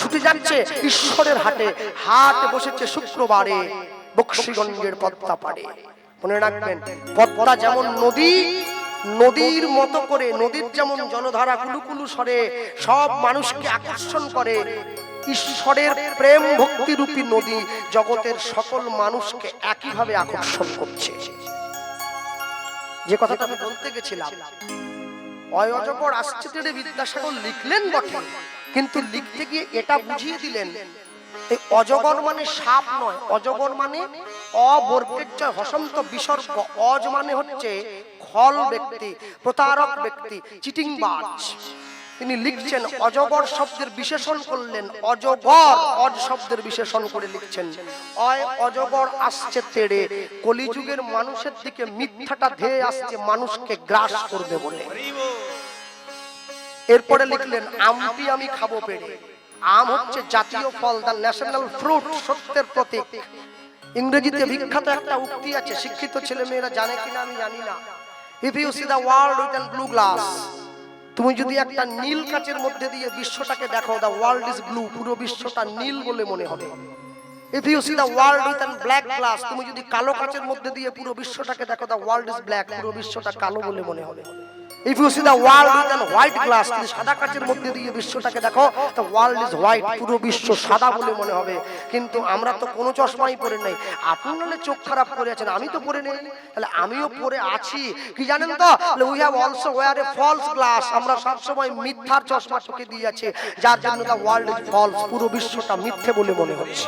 ছুটে যাচ্ছে ঈশ্বরের হাটে। হাট বসেছে শুক্রবারে বক্সিগঞ্জের পদ্মা পাড়ে মনে রাখবেন, পদ্মা যেমন নদী, নদীর মতো করে, নদীর যেমন জলধারা কুলুকুলু সরে সব মানুষকে আকর্ষণ করে। ঈশ্বরের প্রেম ভক্তি রূপী নদী জগতের সকল মানুষকে একইভাবে আকর্ষণ করছে। যে কথাটা আমি বলতে গেছিলাম অয়জকর আসছে তেড়ে বিদ্যাসাগর লিখলেন বটে। কিন্তু লিখতে গিয়ে এটা বুঝিয়ে দিলেন এই অজগর মানে সাপ নয়। অজগর মানে অবর্গের হসন্ত বিসর্গ। অজ মানে হচ্ছে খল ব্যক্তি প্রতারক ব্যক্তি চিটিং বাজ তিনি লিখছেন অজগর শব্দের বিশেষণ করলেন। অজগর অজ শব্দের বিশেষণ করে লিখছেন। অয় অজগর আসছে তেড়ে কলিযুগের মানুষের দিকে মিথ্যাটা ধেয়ে আসছে মানুষকে গ্রাস করবে বলে। এরপরে লিখলেন আমটি আমি খাব পেড়ে আম হচ্ছে জাতীয় ফল, দ্য ন্যাশনাল ফ্রুট, সত্যের প্রতীক। ইংরেজিতে বিখ্যাত একটা উক্তি আছে, শিক্ষিত ছেলে মেয়েরা জানে কিনা আমি জানি না। If you see the world with blue glass তুমি যদি একটা নীল কাচের মধ্যে দিয়ে বিশ্বটাকে দেখো দ্য ওয়ার্ল্ড ইজ ব্লু পুরো বিশ্বটা নীল বলে মনে হবে। If you see the world with an black glass তুমি যদি কালো কাচের মধ্যে দিয়ে পুরো বিশ্বটাকে দেখো দ্য ওয়ার্ল্ড ইজ ব্ল্যাক পুরো বিশ্বটা কালো বলে মনে হবে। If you see the world with an white glass তুমি সাদা কাচের মধ্যে দিয়ে বিশ্বটাকে দেখো দ্য ওয়ার্ল্ড ইজ হোয়াইট পুরো বিশ্ব সাদা বলে মনে হবে। কিন্তু আমরা তো কোনো চশমাই পরে নেই। আপনি নাহলে চোখ খারাপ করে আছেন, আমি তো পরে নেই। তাহলে আমিও পরে আছি। কি জানেন তো? We have also wear a false glass আমরা সব সময় মিথ্যার চশমা চোখে দিয়ে আছি। যার জন্য দ্য ওয়ার্ল্ড ইজ ফলস পুরো বিশ্বটা মিথ্যে বলে মনে হচ্ছে।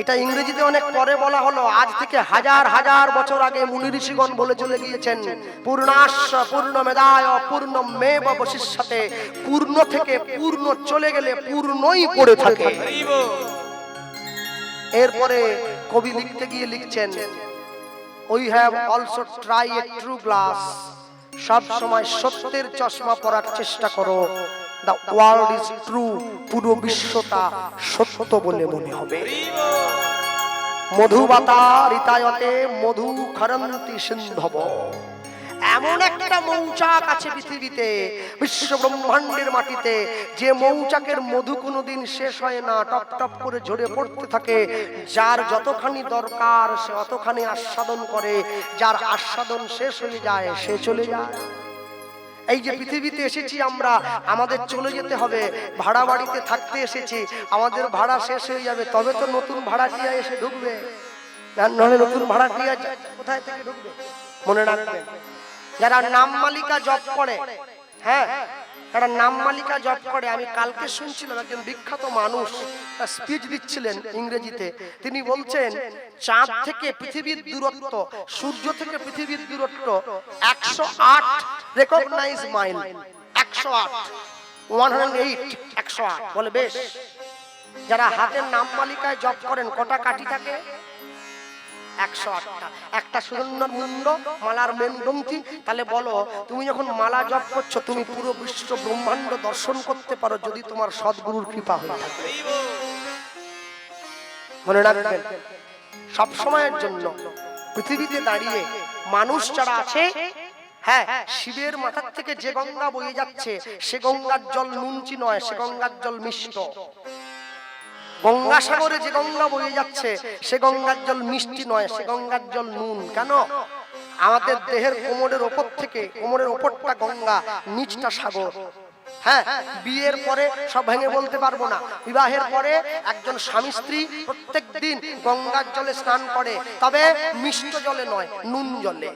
এটা ইংরেজিতে অনেক পরে বলা হলো। আজ থেকে হাজার হাজার বছর আগে মুনি ঋষিগণ বলে চলে গিয়েছেন পূর্ণাশ্ব পূর্ণ মেদায় পূর্ণ মেব বশিষ্যতে পূর্ণ থেকে পূর্ণ চলে গেলে পূর্ণই পড়ে থাকে। এরপরে কবি লিখতে গিয়ে লিখছেন we have also try a true glass সব সময় সত্যের চশমা পরার চেষ্টা করো। দ্য ওয়ার্ল্ড ইজ ট্রু পুরো বিশ্বটা সত্য বলে মনে হবে। মধুবাতা রিতায়তে মধু খরন্তি সিন্ধব। এমন একটা মৌচাক আছে পৃথিবীতে বিশ্ব ব্রহ্মাণ্ডের মাটিতে যে মৌচাকের মধু কোনোদিন শেষ হয় না টপ টপ করে ঝরে পড়তে থাকে। যার যতখানি দরকার সে অতখানি আস্বাদন করে। যার আস্বাদন শেষ হয়ে যায় সে চলে যায়। এই যে পৃথিবীতে এসেছি আমরা, আমাদের চলে যেতে হবে, ভাড়া বাড়িতে থাকতে এসেছি, আমাদের ভাড়া শেষ হয়ে যাবে, তবে তো নতুন ভাড়া ভাড়াটিয়া এসে ঢুকবে। আর নাহলে নতুন ভাড়াটিয়া কোথায় থেকে ঢুকবে? মনে রাখবেন। যারা নাম মালিকা জব করে হ্যাঁ যারা নাম মালিকা জব করে। আমি কালকে শুনছিলাম একজন বিখ্যাত মানুষ স্পিচ দিচ্ছিলেন ইংরেজিতে। তিনি বলছেন, চাঁদ থেকে পৃথিবীর দূরত্ব, সূর্য থেকে পৃথিবীর দূরত্ব একশো আট রেকগনাইজ মাইল একশো আট। ওয়ান হান্ড্রেড এইট একশো আট। বলে, বেশ। যারা হাতের নাম মালিকায় জব করেন, কটা কাঠি থাকে? একশো আটটা। একটা সুন্দর মুন্ড, মালার মেনডমতি তাহলে বলো, তুমি যখন মালা জপ করছ, তুমি পুরো বিশ্ব ব্রহ্মাণ্ড দর্শন করতে পারো যদি তোমার সদ্গুরুর কৃপা হয়ে। থাকে মনে রাখবেন, সব সময়ের জন্য পৃথিবীতে দাঁড়িয়ে মানুষ যারা আছে হ্যাঁ শিবের মাথার থেকে যে গঙ্গা বয়ে যাচ্ছে, সে গঙ্গার জল নুনচি নয়, সে গঙ্গার জল মিষ্ট। গঙ্গাসাগরে যে গঙ্গা বয়ে যাচ্ছে, সে গঙ্গার জল মিষ্টি নয়, সে গঙ্গার জল নুন। কেন? আমাদের দেহের কোমরের ওপর থেকে, কোমরের ওপরটা গঙ্গা, নিচটা সাগর। হ্যাঁ বিয়ের পরে সব ভেঙে বলতে পারব না। বিবাহের পরে একজন স্বামী স্ত্রী প্রত্যেক দিন গঙ্গার জলে স্নান করে, তবে মিষ্ট জলে নয়, নুন জলে।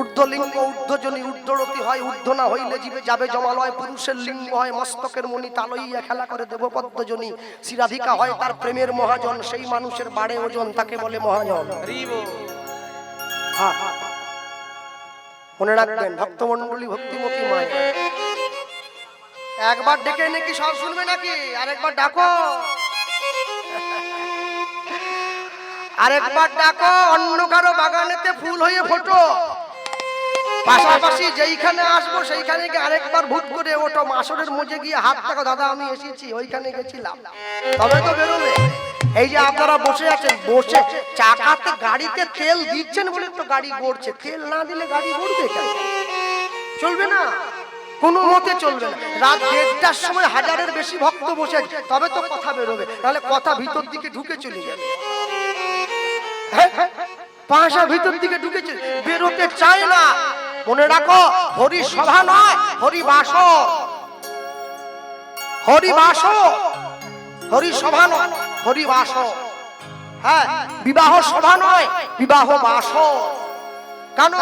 ঊর্ধ্বলিঙ্গ, ঊর্ধ্বজনী ঊর্ধ্বরতি হয় ঊর্ধ্ব না হইলে জীবে যাবে জমালয়, পুরুষের লিঙ্গ হয়, মস্তকের মণি তালইয়া খেলা করে দেবপদ্মজনী। শিরাধিকা হয় তার প্রেমের মহাজন, সেই মানুষের বাড়ে ওজন, তাকে বলে মহাজন। মনে রাখবেন ভক্তমন্ডলী ভক্তিমতী মায় একবার ডেকে নাকি সব শুনবে নাকি? আরেকবার ডাকো। আরেকবার ডাকো, অন্য কারও বাগানেতে ফুল হয়ে ফোটো। পাশাপাশি যেইখানে আসব, সেইখানে গিয়ে আরেকবার ভুট করে ওটো মাসরের মধ্যে গিয়ে হাত টাকা, দাদা, আমি এসেছি, ওইখানে গেছিলাম। তবে তো বেরোবে এই যে আপনারা বসে আছেন, বসে চাকাতে গাড়িতে তেল দিচ্ছেন বলে তো গাড়ি গড়ছে। তেল না দিলে গাড়ি গড়বে চলবে না। কোনো মতে চলবে না। রাত দেড়টার সময় হাজারের বেশি ভক্ত বসে তবে তো কথা বেরোবে। তাহলে কথা ভিতর দিকে ঢুকে চলে যাবে। হ্যাঁ? পাশা ভিতর দিকে ঢুকে চলে বেরোতে চায় না। মনে রাখো, হরি সভা নয়, হরি বাস। হরি বাস, হরি সভা নয়, হরি বাস। হ্যাঁ বিবাহ সভা নয়, বিবাহ বাস। কেন?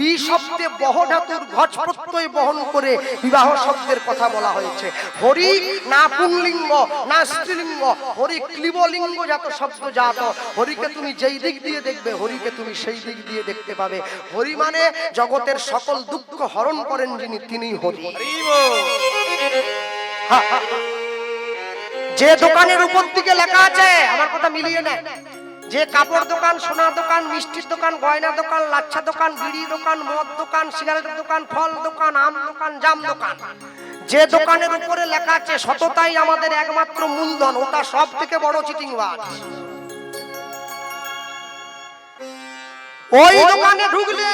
বি শব্দে বহ ধাতুর ঘচ প্রত্যয় বহন করে বিবাহ শব্দের কথা বলা হয়েছে। হরি না পুংলিঙ্গ না স্ত্রীলিঙ্গ, হরি ক্লিবলিঙ্গ জাত শব্দ জাত। হরিকে তুমি যেই দিক দিয়ে দেখবে, হরিকে তুমি সেই দিক দিয়ে দেখতে পাবে। হরি মানে জগতের সকল দুঃখ হরণ করেন যিনি তিনি হরি। যে দোকানের উপর দিকে লেখা আছে, আমার কথা মিলিয়ে নেয়। যে কাপড় দোকান, সোনার দোকান, মিষ্টির দোকান গয়না দোকান, লাচ্ছা দোকান বিড়ি দোকান, মদ দোকান, সিগারেটের দোকান, ফল দোকান, আম দোকান, জাম দোকান। যে দোকানের উপরে লেখা আছে, সততাই আমাদের একমাত্র মূলধন ওটা সব থেকে বড় চিটিংবাজ। ওই দোকানে ঢুকলে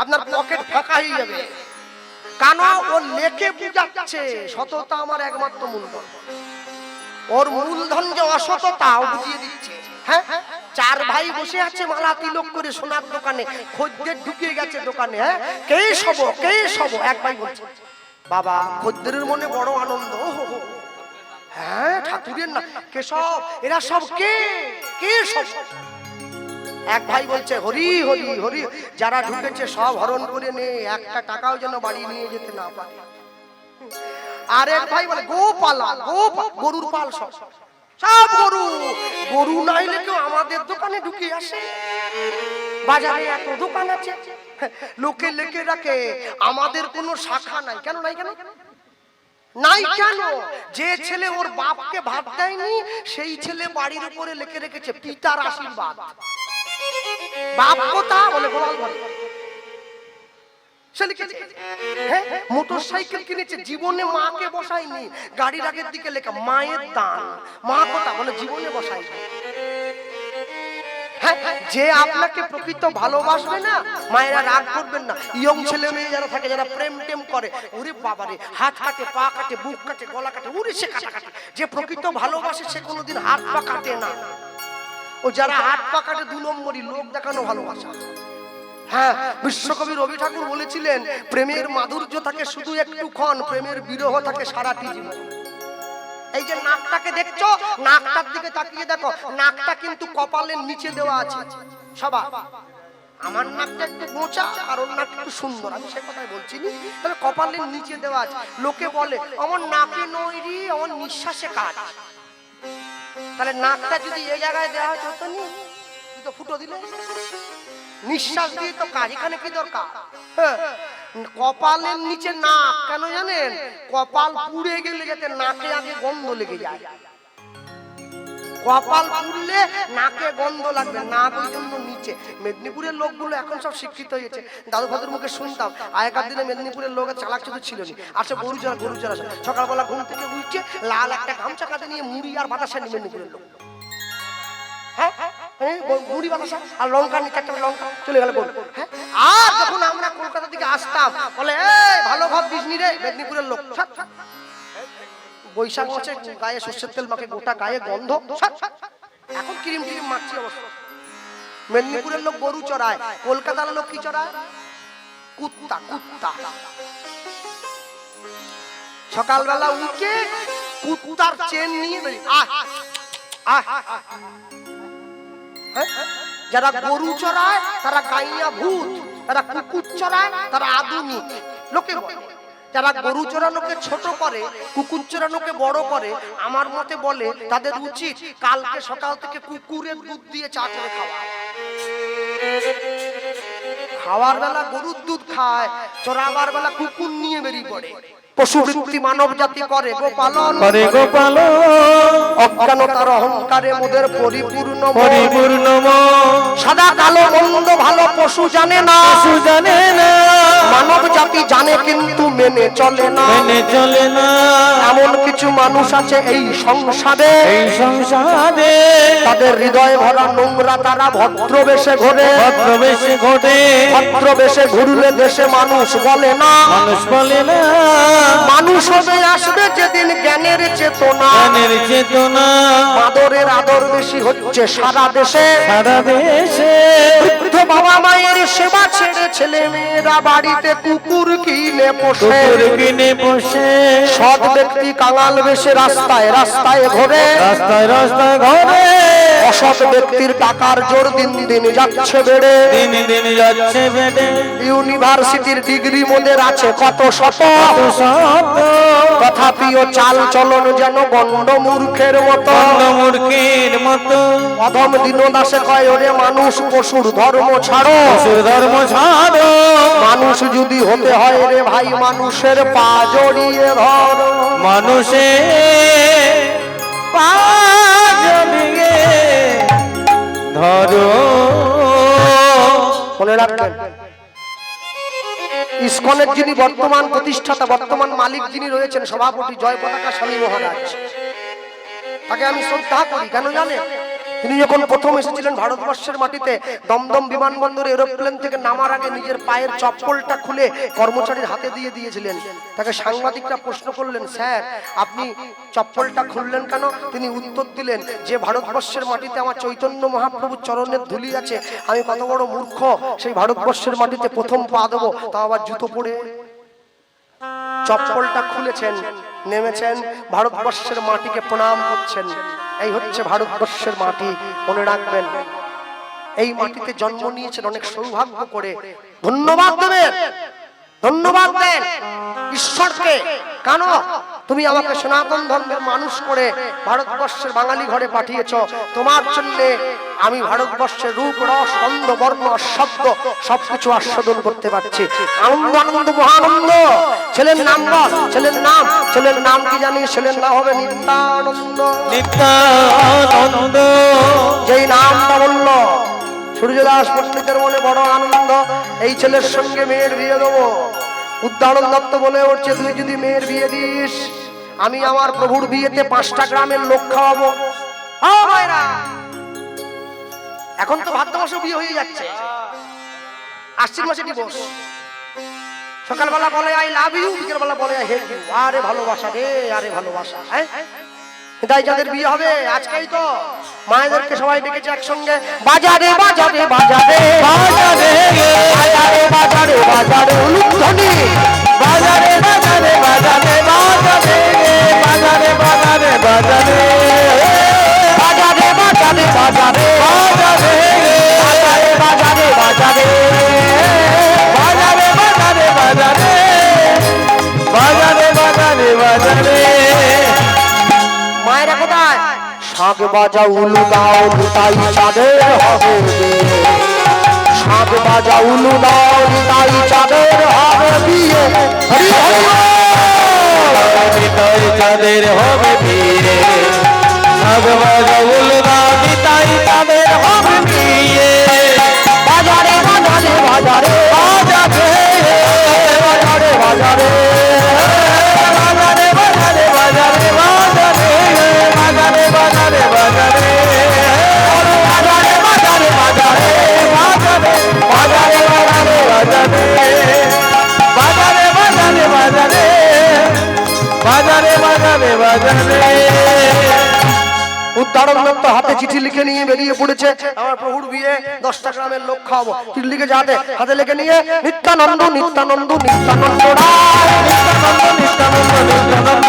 আপনার পকেট ফাঁকা হয়ে যাবে। কেন? ও লেখে বুঝাচ্ছে, সততা আমার একমাত্র মূলধন। ওর মূলধন যে অসততা, ও বুঝিয়ে দিচ্ছে। হ্যাঁ? চার ভাই বসে আছে, মালা তিলক করে সোনার দোকানে। খদ্দের ঢুকিয়ে গেছে দোকানে হ্যাঁ? কে সব কে সব এক ভাই বলছে, বাবা মনে বড় আনন্দ। হ্যাঁ ঠাকুরের না এরা সব কে? কে সব? এক ভাই বলছে, হরি হরি হরি, যারা ঢুকেছে সব হরণ করে নে, একটা টাকাও যেন বাড়ি নিয়ে যেতে না পারে। আর এক ভাই বলে, গোপালা গোপা গরুর পাল সব। সব গরু। গরু নাইলে কেউ আমাদের দোকানে ঢুকে আসে। বাজারে এত দোকান আছে। লোকে লেখে রাখে, আমাদের কোনো শাখা নাই। কেন নাই কেন? নাই কেন? যে ছেলে ওর বাপকে ভাত দেয়নি, সেই ছেলে বাড়ির উপরে লেখে রেখেছে, পিতার আশীর্বাদ। বাপ কোথা বলে গোলাল ঘরে সে হ্যাঁ মোটর সাইকেল কিনেছে জীবনে মাকে বসায়নি। গাড়ির আগের দিকে লেখা মায়ের দান। মা কোথা বলে জীবনে বসায়নি। হ্যাঁ, যে আপনাকে প্রকৃত ভালোবাসবে না মায়েরা রাগ করবেন না। ইয়ং ছেলে মেয়ে যারা থাকে যারা প্রেম টেম করে ওরে বাবারে হাত কাটে পা কাটে বুক কাটে গলা কাটে উড়ে সে কাটা কাটে। যে প্রকৃত ভালোবাসে সে কোনোদিন হাত পা কাটে না। ও যারা হাত পা কাটে দু নম্বরই লোক দেখানো ভালোবাসা। হ্যাঁ বিশ্বকবি রবি ঠাকুর বলেছিলেন, প্রেমের মাধুর্য থাকে শুধু একটু ক্ষণ, প্রেমের বিরহ থাকে সারাটি জীবন। এই যে নাকটাকে দেখছ, নাকটার দিকে তাকিয়ে দেখো, নাকটা কিন্তু কপালের নিচে দেওয়া আছে। সবার। আমার নাকটা একটু গোচা আর ওর নাক একটু সুন্দর। আমি সে কথাই বলছি নি। তবে কপালের নিচে দেওয়া আছে। লোকে বলে আমার নাকে নইরি আমার নিঃশ্বাসে কাজ। তাহলে নাকটা যদি এই জায়গায় দেওয়া হয় তো নি, তো ফুটো দিলে। নিঃশ্বাস দিয়ে তো কাজ এখানে কি দরকার? হ্যাঁ, কপালের নিচে নাক কেন জানেন? কপাল পুড়ে গেলে যাতে নাকে আগে গন্ধ লেগে যায়। কপাল পুড়লে নাকে গন্ধ লাগবে নাক ওই জন্য নিচে। মেদিনীপুরের লোকগুলো এখন সব শিক্ষিত হয়েছে দাদু ফাদুর মুখে শুনতাম আগেকার দিনে মেদিনীপুরের লোকের চালাক চুতো ছিল না আসে গরু গরু সকালবেলা ঘুম থেকে উঠছে লাল একটা গামছা কাঁধে নিয়ে মুড়ি আর বাতাসা নিয়ে মেদিনীপুরের লোক। হ্যাঁ? হ্যাঁ, বাতাসা আর লঙ্কা নিতে লঙ্কা। চলে গেল হ্যাঁ? আর যখন আমরা কলকাতা থেকে আসতাম বলে ভালো ভাব বিজনি রে মেদিনীপুরের লোক। বৈশাখ মাসে গায়ে সর্ষের তেল মাখে গোটা গায়ে গন্ধ। এখন ক্রিম ক্রিম মাখছি অবশ্য। মেদিনীপুরের লোক গরু চড়ায় কলকাতার লোক কি চড়ায়? কুত্তা কুত্তা। সকালবেলা উঠে কুত্তার চেন নিয়ে বেরিয়ে আয় হ্যাঁ? যারা গরু চড়ায়, তারা গাইয়া ভূত, তারা কুকুর চড়ায়, তারা আধুনিক লোকে যারা গরু চড়ানোকে ছোট করে, কুকুর চড়ানোকে বড় করে, আমার মতে বলে, তাদের উচিত কালকে সকাল থেকে কুকুরের দুধ দিয়ে চা করে খাওয়া। খাওয়ার বেলা গরুর দুধ খায়, চড়াবার বেলা কুকুর নিয়ে বেরিয়ে পড়ে। পশুবৃত্তি মানব জাতি করে গোপালন। করে গোপাল অজ্ঞানতার অহংকারে মোদের পরিপূর্ণ। পরিপূর্ণ। সাদা কালো মন্দ ভালো পশু জানে না। পশু জানে না। মানব জাতি জানে কিন্তু মেনে চলে না। মেনে চলে না। এমন কিছু মানুষ আছে এই সংসারে। এই সংসারে। তাদের হৃদয়ে ভরা নোংরা তারা ভদ্রবেশে ঘোরে। ভদ্রবেশে ঘটে ভদ্রবেশে ঘুরলে দেশে মানুষ বলে না। মানুষ বলে না। মানুষ হবে আসবে যেদিন জ্ঞানের চেতনা। জ্ঞানের চেতনা। আদরের আদর বেশি হচ্ছে সারা দেশে। সারা দেশে। বৃদ্ধ বাবা মায়ের সেবা ছেড়ে ছেলে মেয়েরা বাড়িতে কুকুর কিনে পোষে। কুকুর কিনে বসে সৎ ব্যক্তি কাঙাল বেশে রাস্তায় রাস্তায় ঘোরে। রাস্তায় রাস্তায় ঘরে। অসৎ ব্যক্তির টাকার জোর দিন দিন যাচ্ছে বেড়ে। দিন দিন যাচ্ছে বেডে। ইউনিভার্সিটির ডিগ্রি মোদের আছে কত শত। তথাপিও চাল চলন যেন গন্ড মূর্খের মতো। মূর্খের মতো। অধম দিনদাসে কয় ওরে মানুষ পশুর ধর্ম ছাড়ো। ধর্ম ছাড়ো। মানুষ যদি হতে হয় রে ভাই মানুষের পা জড়িয়ে ধর। মানুষে ধরো। মনে রাখবেন ইসকনের যিনি বর্তমান প্রতিষ্ঠাতা বর্তমান মালিক যিনি রয়েছেন সভাপতি জয় পতাকা স্বামী মহারাজ তাকে আমি শ্রদ্ধা করি। কেন জানেন? তিনি যখন প্রথম এসেছিলেন ভারতবর্ষের মাটিতে, দমদম বিমানবন্দরে এরোপ্লেন থেকে নামার আগে নিজের পায়ের চপ্পলটা খুলে কর্মচারীর হাতে দিয়ে দিয়েছিলেন। তাকে সাংবাদিকরা প্রশ্ন করলেন, স্যার, আপনি চপ্পলটা খুললেন কেন? তিনি উত্তর দিলেন, যে ভারতবর্ষের মাটিতে আমার চৈতন্য মহাপ্রভুর চরণের ধুলি আছে, আমি কত বড় মূর্খ, সেই ভারতবর্ষের মাটিতে প্রথম পা দেবো তা আবার জুতো পরে। চপ্পলটা খুলেছেন, নেমেছেন, ভারতবর্ষের মাটিকে প্রণাম করছেন। এই হচ্ছে ভারতবর্ষের মাটি মনে রাখবেন। এই মাটিতে জন্ম নিয়েছেন অনেক সৌভাগ্য করে। ধন্যবাদ ধন্যবাদ দেন। ঈশ্বরকে। কেন? তুমি আমাকে সনাতন ধর্মের মানুষ করে ভারতবর্ষের বাঙালি ঘরে পাঠিয়েছ। তোমার জন্য আমি ভারতবর্ষের রূপ রস গন্ধ বর্ণ শব্দ সবকিছু আস্বাদন করতে পারছি। আনন্দ আনন্দ মহানন্দ। ছেলের নাম বল। ছেলের নাম। ছেলের নাম কি জানি? ছেলের নাম হবে নিত্যানন্দ। নিত্যানন্দ। যেই নামটা বলল সূর্যদাস পণ্ডিতের মনে বড় আনন্দ। এই ছেলের সঙ্গে মেয়ের বিয়ে দেবো। উদাহরণ দত্ত বলে উঠছে, তুই যদি মেয়ের বিয়ে দিস, আমি আমার প্রভুর বিয়েতে পাঁচটা গ্রামের লোক খাওয়াবো। এখন তো ভাদ্র মাসে বিয়ে হয়ে যাচ্ছে। আশ্বিন মাসে দিবস সকালবেলা বলে আই লাভ ইউ বিকেলবেলা বলে আই হেট ইউ আরে ভালোবাসা রে, আরে ভালোবাসা হ্যাঁ? তাই যাদের বিয়ে হবে আজকেই তো মায়েদেরকে সবাই ডেকেছে একসঙ্গে বাজারে বাজারে বাজারে বাজারে বাজারে বাজারে বাজারে উলুধ্বনি বাজারে বাজারে বাজারে বাজারে বাজারে বাজারে বাজারে বাজারে বাজারে বাজারে বাজারে বাজারে শাক বাজা উলু দাও তাই চাঁদের হবে। শাক বাজা উলু দাও তাই চাঁদের হবে বিয়ে। হরি হরি হবে বিয়ে। ভগবান উলদানি তাই তাদের হবে বিয়ে। বাজারে বাজারে বাজারে। বাজারে বাজারে বাজারে। উদ্ধারণ হাতে চিঠি লিখে নিয়ে বেরিয়ে পড়েছে আমার প্রভুর বিয়ে দশটা গ্রামের লোক খাওয়াবো চিঠি লিখে যাতে হাতে লিখে নিয়ে নিত্যানন্দ নিত্যানন্দ নিত্যানন্দ নিত্যানন্দ নিত্যানন্দ নিত্যানন্দ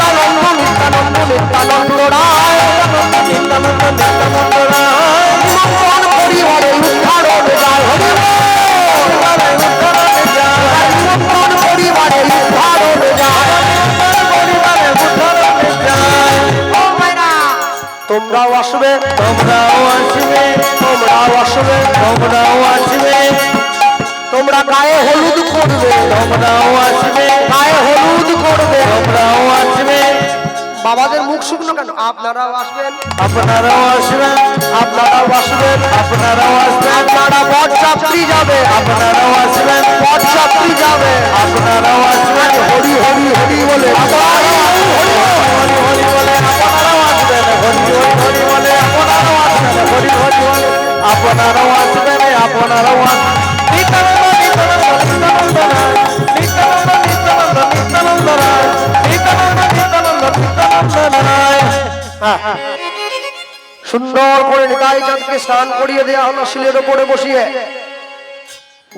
নিত্যানন্দ নিত্যানন্দ নিত্যানন্দ নিত্যানন্দ নিত্যানন্দ হরি তোমরাও আসবে গায়ে হলুদ করবে তোমরাও আসবে বাবাদের মুখ শুকনো কেন আপনারাও আসবেন আপনারাও আসবেন আপনারাও আসবেন আপনারাও আসবেন আপনারা বট চাপড়ি যাবে আপনারাও আসবেন বট চাপড়ি যাবে আপনারাও আসবেন হরি হরি হরি বলে হরি হরি বলে আপনারাও আসবেন হরি হরি হরি বলে আপনারাও আসবেন হরি হরি বলে আপনারাও আসবেন আপনারাও আসবেন সুন্দর করে নিতাই চাঁদকে স্নান করিয়ে দেওয়া হলো শিলের ওপরে বসিয়ে।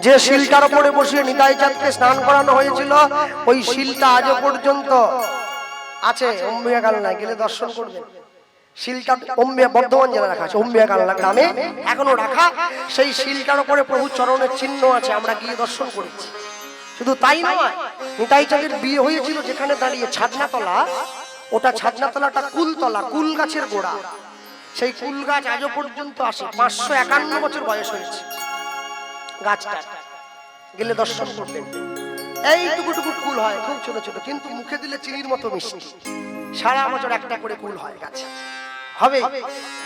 যে শিলটার উপরে বসিয়ে নিতাই চাঁদকে স্নান করানো হয়েছিল, ওই শিলটা আজও পর্যন্ত আছে, অম্বিয়া কালনা গেলে দর্শন করবেন শিলটা অম্বিয়া বর্ধমান জেলা রাখা আছে, অম্বিয়া কালনা গ্রামে এখনও রাখা। সেই শিলটার উপরে প্রভু চরণের চিহ্ন আছে, আমরা গিয়ে দর্শন করেছি। শুধু তাই নয় নিতাই চাঁদের বিয়ে হয়েছিল যেখানে দাঁড়িয়ে ছাদনাতলা, ওটা ছাদনাতলাটা কুলতলা কুল গাছের গোড়া। সেই কুল গাছ আজও পর্যন্ত আসে, পাঁচশো একান্ন বছর বয়স হয়েছে গাছটা গেলে দর্শন করবেন। এইটুকু টুকু কুল হয়, খুব ছোট ছোট, কিন্তু মুখে দিলে চিনির মতো মিষ্টি। সারা বছর একটা করে কুল হয় গাছে। হবে,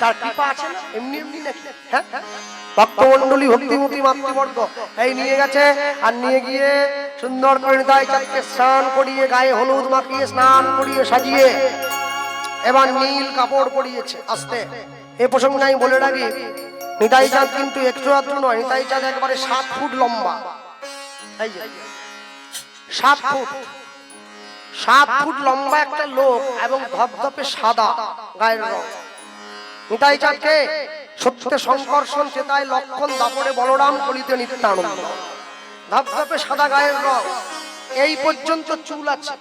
তার কৃপা আছে এমনি এমনি নাকি? হ্যাঁ? ভক্তমন্ডলী ভক্তিমতী, মাতৃবর্গ, এই নিয়ে গেছে, আর নিয়ে গিয়ে সুন্দর করে নিতাই চাঁদকে স্নান করিয়ে গায়ে হলুদ মাখিয়ে স্নান করিয়ে সাজিয়ে এবার নীল কাপড় পরিয়েছে আস্তে। এ প্রসঙ্গে আমি বলে রাখি, নিতাই চাঁদ কিন্তু একটু আধটু নয়, নিতাই চাঁদ একবারে সাত ফুট লম্বা। সাত ফুট। সাত ফুট লম্বা একটা লোক এবং ধপধপে সাদা গায়ের রং। নিতাই চাঁদকে সত্যে সংকর্ষণ চেতায় লক্ষণ দাপরে বলরাম কলিতে নিত্যানন্দ। ধপধপে সাদা গায়ের রং। এই পর্যন্ত চুল আছে।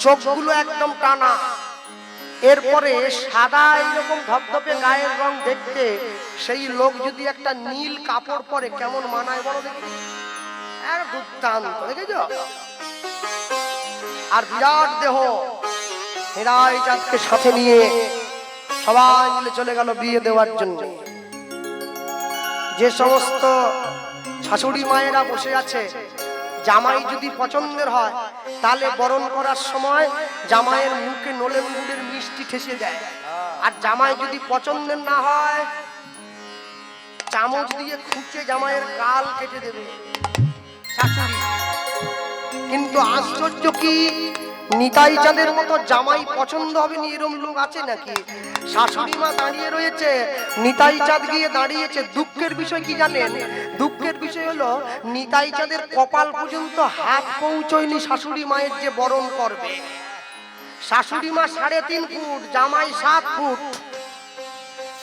চোখগুলো একদম টানা। এরপরে সাদা এইরকম ধপধপে গায়ের রং দেখতে সেই লোক যদি একটা নীল কাপড় পরে কেমন মানায় বলো দেখি? আর দুর্দান্ত, দেখেছ? আর বিরাট দেহ। হীরাই চাঁদকে সাথে নিয়ে সবাই মিলে চলে গেল বিয়ে দেওয়ার জন্য। যে সমস্ত শাশুড়ি মায়েরা বসে আছে। জামাই যদি পছন্দের হয়, তাহলে বরণ করার সময় জামাইয়ের মুখে নলেন গুড়ের মিষ্টি ঠেসে দেয়। আর জামাই যদি পছন্দের না হয়, চামচ দিয়ে খুঁচে জামাইয়ের গাল কেটে দেবে। শাশুড়ি, কিন্তু আশ্চর্য কি? নিতাই চাঁদের মতো জামাই পছন্দ হবে নি? এরম লোক আছে নাকি? শাশুড়ি মা দাঁড়িয়ে রয়েছে। নিতাই চাঁদ গিয়ে দাঁড়িয়েছে। দুঃখের বিষয় কি জানেন? দুঃখের বিষয় হলো, নিতাই চাঁদের কপাল পর্যন্ত হাত পৌঁছয়নি শাশুড়ি মায়ের যে বরণ করবে শাশুড়ি মা সাড়ে তিন ফুট, জামাই সাত ফুট।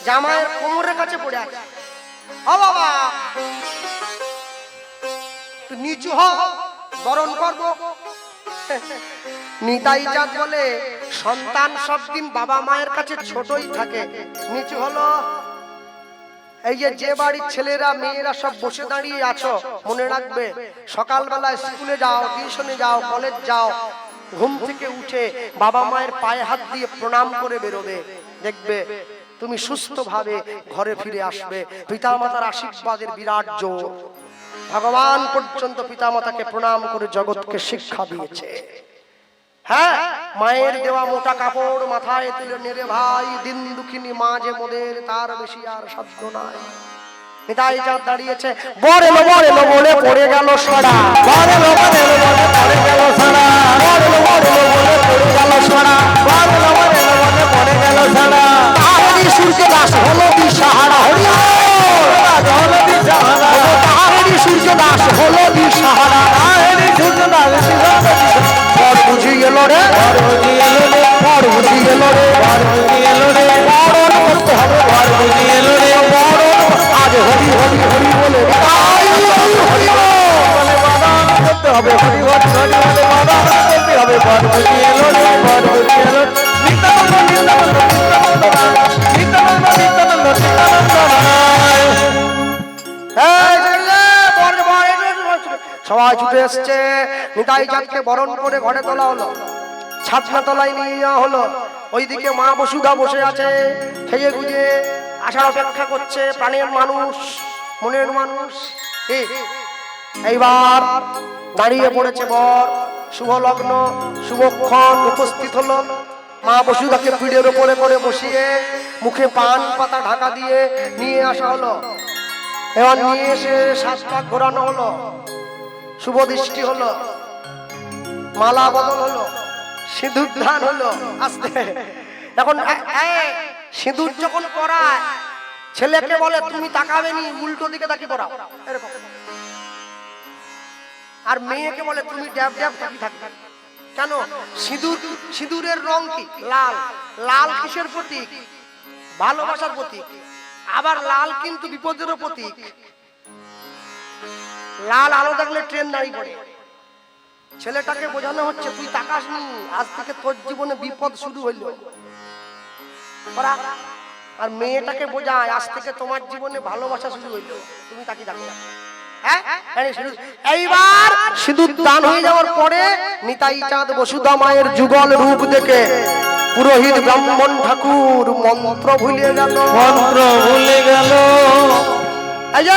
জামাইয়ের কোমরের কাছে পড়ে আছে। বাবা! নিচু হ, বরণ করব। নিতাই চাঁদ বলে সন্তান সব দিন বাবা মায়ের কাছে ছোটই থাকে। নিচু হলো, এই যে বাড়ির ছেলেরা, মেয়েরা সব বসে দাঁড়িয়ে আছো, মনে রাখবে সকালবেলা স্কুলে যাও, টিউশনে যাও, কলেজ যাও, ঘুম থেকে উঠে বাবা মায়ের পায়ে হাত দিয়ে প্রণাম করে বেরোবে। দেখবে, তুমি সুস্থভাবে ঘরে ফিরে আসবে। পিতামাতার আশীর্বাদের বিরাট জোর। ভগবান পর্যন্ত পিতামাতাকে প্রণাম করে জগৎকে শিক্ষা দিয়েছে। হ্যাঁ মায়ের দেওয়া মোটা কাপড় মাথায় তুলে নেড়ে ভাই, দিন দুঃখিনী মা যে মোদের, তার বেশি আর সাধ্য নাই। নিতাই চাঁদ দাঁড়িয়েছে, বরে এলো বর এলো বলে পড়ে গেল সরা বর এলো বর এলো বলে পড়ে গেল সরা বর এলো বর এলো বলে পড়ে গেল সরা বর এলো বর এলো বলে পড়ে গেল সরা তাহারি সূর্য দাস হলো সবাই ছুটে এসছে। নিতাই চাঁদকে বরণ করে ঘরে তোলা হলো। ছাদনা তলায় নিয়ে যাওয়া হলো। ওইদিকে মা বসুধা বসে আছে, খেয়ে গুজে আসার অপেক্ষা করছে প্রাণের মানুষ, মনের মানুষ। এইবার দাঁড়িয়ে পড়েছে বর শুভ লগ্ন শুভক্ষণ উপস্থিত হলো। মা বসুদাকে পিঠের ওপরে করে বসিয়ে মুখে পান পাতা ঢাকা দিয়ে নিয়ে আসা হলো। এবার নিয়ে এসে সাত ঘোরানো হলো। শুভ দৃষ্টি হলো। মালা বদল হলো। সিঁদুর ধান হলো। আস্তে। এখন সিঁদুর যখন পরায় ছেলেকে বলে, তুমি তাকাবে নি, উল্টো দিকে তাকি আর মেয়েকে বলে, তুমি ড্যাব ড্যাব তাকি কেন? সিঁদুর, সিঁদুরের রং কি? লাল। লাল কিসের প্রতীক? ভালোবাসার প্রতীক। আবার লাল কিন্তু বিপদেরও প্রতীক। লাল আলো দেখলে ট্রেন দাঁড়িয়ে পড়ে। ছেলেটাকে বোঝানো হচ্ছে তুই তাকাস নি আজ থেকে তোর জীবনে বিপদ শুরু হইল। আর মেয়েটাকে বোঝায় আজ থেকে তোমার জীবনে ভালোবাসা শুরু হইল। তুমি তাকে দেখো। হ্যাঁ? এইবার সিঁদুর দান হয়ে যাওয়ার পরে নিতাই চাঁদ বসুদা মায়ের যুগল রূপ দেখে পুরোহিত ব্রাহ্মণ ঠাকুর মন্ত্র ভুলে গেল। মন্ত্র ভুলে গেল। এই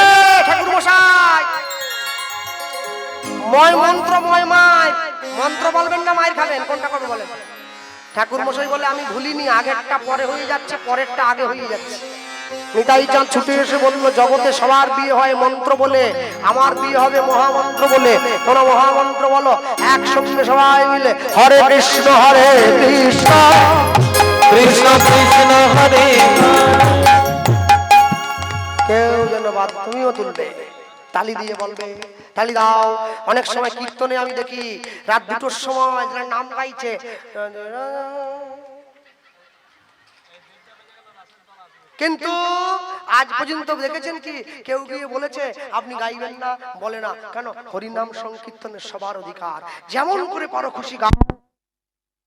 ময় মন্ত্র ময় মায়। মন্ত্র বলবেন না মায়ের খাবেন? কোনটা করবে বলেন? ঠাকুর মশাই বলে আমি ভুলিনি আগেরটা পরে হয়ে যাচ্ছে পরেরটা আগে হয়ে যাচ্ছে। নিতাই চাঁদ ছুটে এসে বলল জগতে সবার বিয়ে হয় মন্ত্র বলে আমার বিয়ে হবে মহামন্ত্র বলে। কোন মহামন্ত্র বলো একসঙ্গে সবাই মিলে হরে কৃষ্ণ হরে কৃষ্ণ। কৃষ্ণ কৃষ্ণ হরে কেউ যেন বাদ তুমিও তুলবে তালি দিয়ে বলবে তালি দাও। অনেক সময় কীর্তনে আমি দেখি রাত দুটোর সময় যারা নাম গাইছে, কিন্তু আজ পর্যন্ত দেখেছেন কি? কেউ গিয়ে বলেছে, আপনি গাইবেন না, বলে না। কেন? হরিনাম সংকীর্তনের সবার অধিকার। যেমন করে পারো খুশি গাও।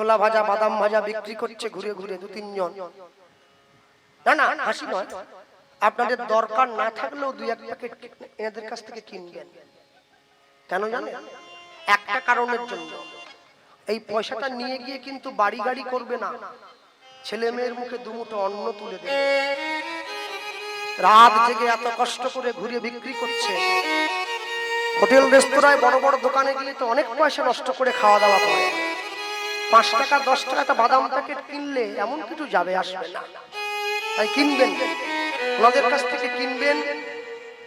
ছোলা ভাজা, বাদাম ভাজা বিক্রি করছে ঘুরে ঘুরে দু তিনজন। না না, হাসি নয়। আপনাদের দরকার না থাকলেও দুই এক প্যাকেট এনাদের কাছ থেকে কিনবেন। কেন জানেন? একটা কারণের জন্য। এই পয়সাটা নিয়ে গিয়ে কিন্তু বাড়ি গাড়ি করবে না। ছেলে মেয়ের মুখে দুমুঠো অন্ন তুলে দেবে। রাত জেগে এত কষ্ট করে ঘুরে বিক্রি করছে। হোটেল, রেস্তোরাঁয় বড় বড় দোকানে গিয়ে তো অনেক পয়সা নষ্ট করে খাওয়া দাওয়া করে। পাঁচ টাকা, দশ টাকা একটা বাদাম প্যাকেট কিনলে এমন কিছু যাবে, আসবে না। তাই কিনবেন। ওনাদের কাছ থেকে কিনবেন।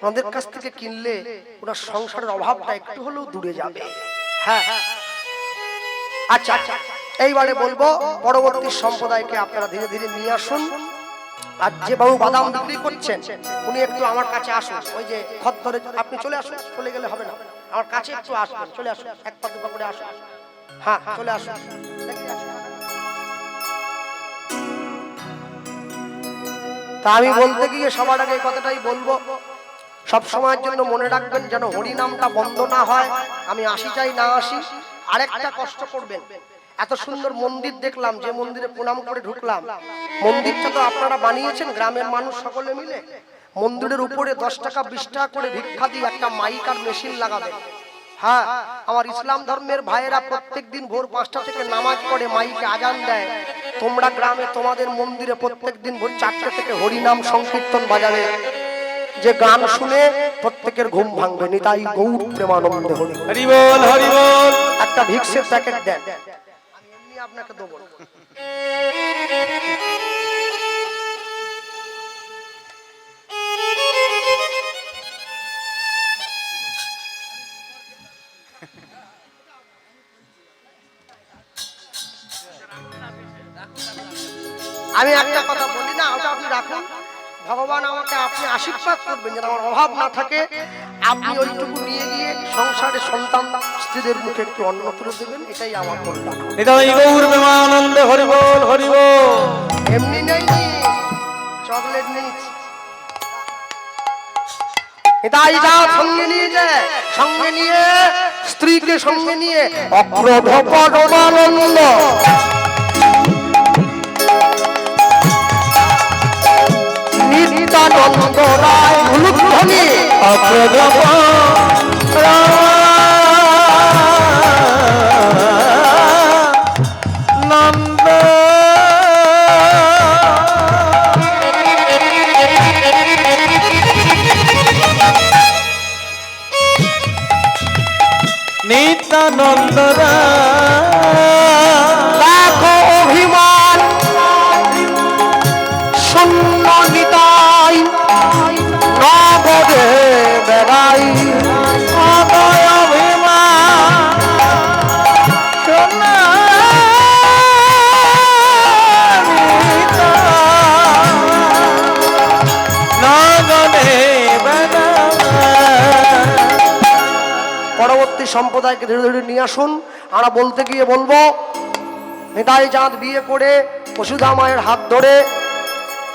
ওনাদের কাছ থেকে কিনলে ওনার সংসারের অভাবটা একটু হলেও দূরে যাবে। হ্যাঁ। আচ্ছা আচ্ছা এইবারে বলব, পরবর্তী সম্প্রদায়কে আপনারা ধীরে ধীরে নিয়ে আসুন। আর যে বাবু বাদাম বিক্রি করছেন, উনি একটু আমার কাছে আসুন। ওই যে খত ধরে আপনি চলে আসুন, চলে গেলে হবে না। আমার কাছে একটু আসবেন, চলে আসুন, এক পা করে আসুন। হ্যাঁ চলে তা আমি বলতে গিয়ে সবার আগে কথাটাই বলব। সব সময়ের জন্য মনে রাখবেন যেন হরি নামটা বন্ধ না হয়। আমি আসি চাই, না আসি, আরেকটা কষ্ট করবেন। এত সুন্দর মন্দির দেখলাম, যে মন্দিরে প্রণাম করে ঢুকলাম। মন্দিরটা তো আপনারা বানিয়েছেন, গ্রামের মানুষ সকলে মিলে। মন্দিরের উপরে দশ টাকা, বিশ টাকা করে ভিক্ষা দিয়ে একটা মাইক আর মেশিন লাগাবেন হ্যাঁ আমার ইসলাম ধর্মের ভাইয়েরা প্রত্যেক দিন ভোর পাঁচটা থেকে নামাজ পড়ে মাইকে আজান দেয়। তোমরা গ্রামে তোমাদের মন্দিরে প্রত্যেক দিন ভোর চারটে থেকে হরিনাম সংকীর্তন বাজাবে। যে গান শুনে প্রত্যেকের ঘুম ভাঙবে নিতাই গৌর প্রেমানন্দ হরি। হরি বল হরি বল। একটা ভিক্সের প্যাকেট দেন। আমি এমনি আপনাকে দেবো। আমি একটা কথা বলি না ওটা আপনি রাখুন। ভগবান আমাকে আপনি আশীর্বাদ করবেন যেন আমার অভাব না থাকে। আপনি ওইটুকু নিয়ে গিয়ে সংসারে সন্তান স্ত্রীদের মুখে একটু অন্ন তুলে দেবেন এটাই আমার কল্যাণ নিতাই গৌর প্রেমানন্দে হরি বল হরি বল এমনি নেই চকলেট নেই। এটাই যা সঙ্গে নিয়ে যায় সঙ্গে নিয়ে স্ত্রীকে সঙ্গে নিয়ে অক্রোধ পরমানন্দ নিত্যানন্দ রায় ধ্বনি অগ্রগম নন্দ বলতে গিয়ে বলব, নিতাই চাঁদ বিয়ে করে বসুধা মায়ের হাত ধরে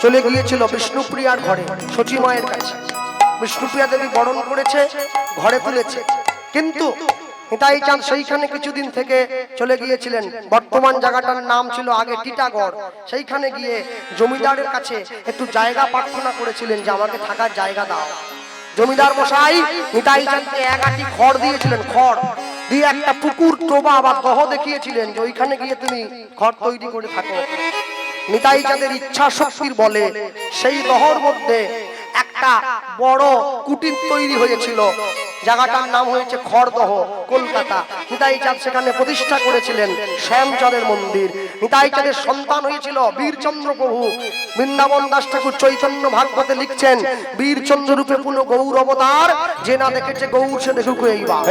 চলে গিয়েছিল বিষ্ণুপ্রিয়ার ঘরে সচী মায়ের কাছে। বিষ্ণুপ্রিয়া দেবী বরণ করেছে, ঘরে তুলেছে। কিন্তু নিতাই চাঁদ সেইখানে কিছুদিন থেকে চলে গিয়েছিলেন। বর্তমান জায়গাটার নাম ছিল আগে টিটাগড়। সেইখানে গিয়ে জমিদারের কাছে একটু জায়গা প্রার্থনা করেছিলেন যে আমাকে থাকার জায়গা দাও। জমিদার মশাই, নিতাই চাঁদকে এক আটি খড় দিয়েছিলেন, খড়। দিয়ে একটা পুকুর টোবা বা দহ দেখিয়েছিলেন যে ওইখানে গিয়ে তুমি ঘর তৈরি করে থাকো। নিতাই চাঁদের ইচ্ছা শক্তির বলে, সেই দহর মধ্যে একটা বড় কুটির তৈরি হয়েছিল। জায়গাটার নাম হয়েছে খড়দহ কলকাতা। নিতাই চাঁদ সেখানে প্রতিষ্ঠা করেছিলেন শ্যামচাঁদের মন্দির। নিতাই চাঁদের সন্তান হয়েছিল বীরচন্দ্র প্রভু। বৃন্দাবন দাস ঠাকুর চৈতন্য ভাগবতে লিখছেন, বীরচন্দ্র রূপে পুনঃ গৌর অবতার, যে না দেখেছে গৌর সে দেখুক এইবার।